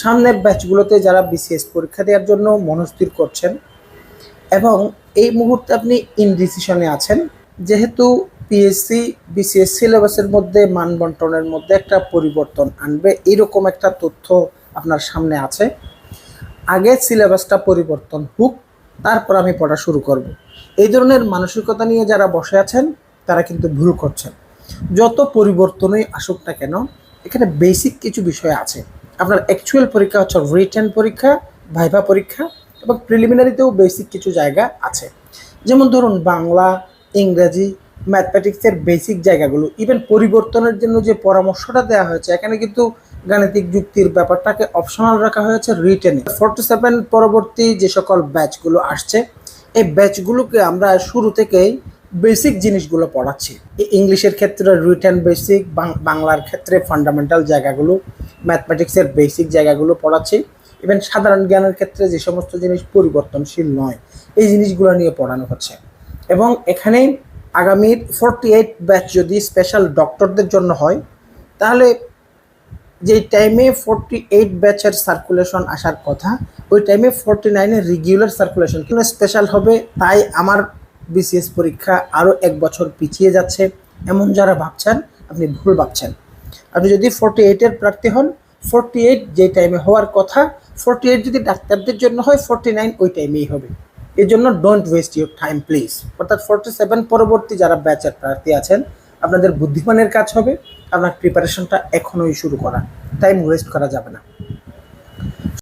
সামনের ব্যাচগুলোতে যারা বিসিএস পরীক্ষা দেওয়ার জন্য মনস্থির করছেন এবং এই মুহূর্তে আপনি ইনডিসিশনে আছেন, যেহেতু পিএসসি বিসিএস সিলেবাসের মধ্যে মান বন্টনের মধ্যে একটা পরিবর্তন আনবে, এরকম একটা তথ্য আপনার সামনে আছে। আগে সিলেবাসটা পরিবর্তন হোক, তারপর আমি পড়া শুরু করব। এই ধরনের মানসিকতা নিয়ে যারা বসে আছেন, তারা কিন্তু ভুল করছেন। যত পরিবর্তনই আসুক না কেন, এখানে বেসিক কিছু বিষয় আছে। আপনার অ্যাকচুয়াল পরীক্ষা হচ্ছে রিটেন পরীক্ষা ভাইভা পরীক্ষা এবং প্রিলিমিনারিতেও বেসিক কিছু জায়গা আছে। যেমন ধরুন বাংলা, ইংরেজি ম্যাথমেটিক্সের বেসিক জায়গাগুলো ইভেন পরিবর্তনের জন্য যে পরামর্শটা দেওয়া হয়েছে, এখানে কিন্তু গাণিতিক যুক্তির ব্যাপারটাকে অপশনাল রাখা হয়েছে রিটেনে ফোর্টি সেভেন পরবর্তী যে সকল ব্যাচগুলো আসছে, এই ব্যাচগুলোকে আমরা শুরু থেকেই বেসিক জিনিসগুলো পড়াচ্ছি। ইংলিশের ক্ষেত্রে রিটেন বেসিক বাংলার ক্ষেত্রে ফান্ডামেন্টাল জায়গাগুলো ম্যাথমেটিক্সের বেসিক জায়গাগুলো পড়াচ্ছি। ইভেন সাধারণ জ্ঞানের ক্ষেত্রে যে সমস্ত জিনিস পরিবর্তনশীল নয়, এই জিনিসগুলো নিয়ে পড়ানো হচ্ছে। এবং এখানে আগামীর ফোরটি এইট ব্যাচ যদি স্পেশাল ডক্টরদের জন্য হয়, তাহলে যেই টাইমে ফোরটি এইট ব্যাচের সার্কুলেশন আসার কথা, ওই টাইমে ফোরটি নাইনের রেগুলার সার্কুলেশন কিন্তু স্পেশাল হবে। তাই আমার বিসিএস পরীক্ষা আরও এক বছর পিছিয়ে যাচ্ছে। এমন যারা ভাবছেন, আপনি ভুল ভাবছেন। আপনি যদি ফোরটি এইটের প্রার্থী হন ফোরটি এইট যে টাইমে হওয়ার কথা ফোরটি এইট যদি ডাক্তারদের জন্য হয় ফোরটি নাইন ওই টাইমেই হবে। এর জন্য don't waste your time please অর্থাৎ ফোরটি সেভেন পরবর্তী যারা ব্যাচের প্রার্থী আছেন, আপনাদের বুদ্ধিমানের কাজ হবে। আপনার প্রিপারেশনটা এখনোই শুরু করা। টাইম ওয়েস্ট করা যাবে না।